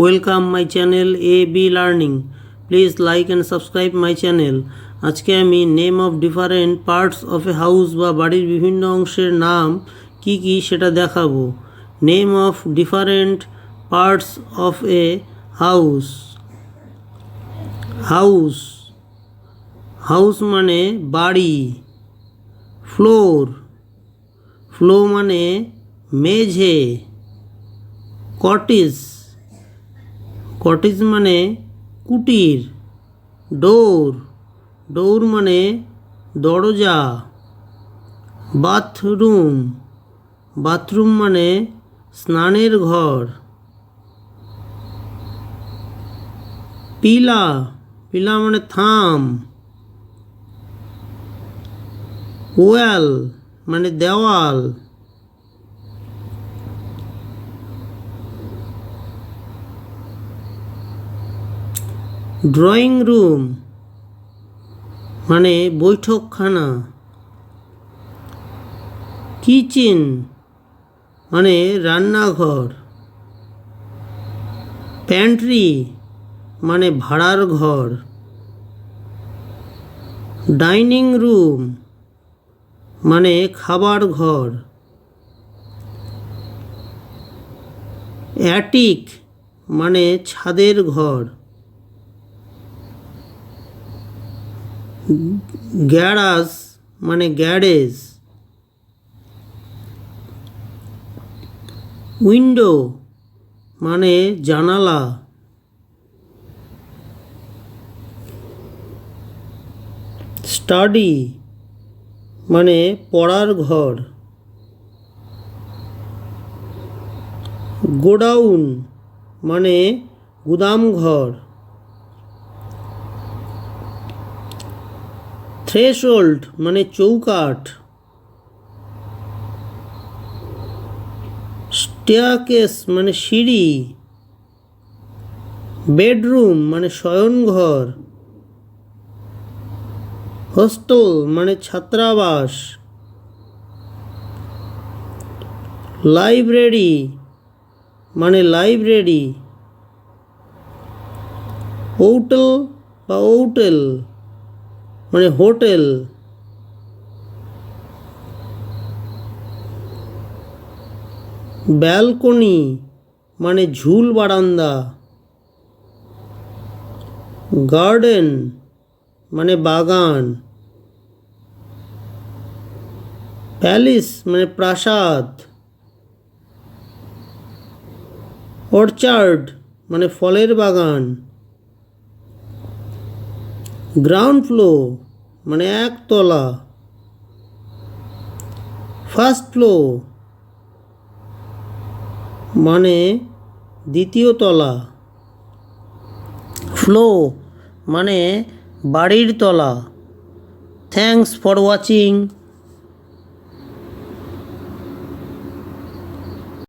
Welcome my channel A B learning please like and subscribe my channel আজকে আমি name of different parts of a house বা বাড়ির বিভিন্ন অংশের নাম কি কি সেটা দেখাবো। Name of different parts of a house house house মানে বাড়ি। ফ্লোর ফ্লো মানে মেঝে। কটিস কটিস মানে কুটির, ডোর ডোর মানে দরজা, বাথরুম বাথরুম মানে স্নানের ঘর। পিলা পিলা মানে থাম। ওয়াল মানে দেওয়াল। ড্রয়িং রুম মানে বৈঠকখানা। কিচেন মানে রান্নাঘর। প্যান্ট্রি মানে ভাড়ার ঘর। ডাইনিং রুম মানে খাবার ঘর। অ্যাটিক মানে ছাদের ঘর। গ্যারাজ মানে গ্যারেজ। উইন্ডো মানে জানালা। স্টাডি মানে পড়ার ঘর। গোডাউন মানে গুদাম ঘর। থ্রেশোল্ড মানে চৌকাঠ। স্টেয়াকেস মানে সিঁড়ি। বেডরুম মানে শয়নঘর। হোস্টেল মানে ছাত্রাবাস। লাইব্রেরি মানে লাইব্রেরি। হোটেল বা হোটেল। মানে হোটেল। ব্যালকনি মানে ঝুল বারান্দা। গার্ডেন মানে বাগান। প্যালেস মানে প্রাসাদ। অর্চার্ড মানে ফলের বাগান। গ্রাউন্ড ফ্লোর মানে একতলা ফার্স্ট ফ্লোর মানে দ্বিতীয় তলা। ফ্লো মানে বাড়ির তলা। Thanks for watching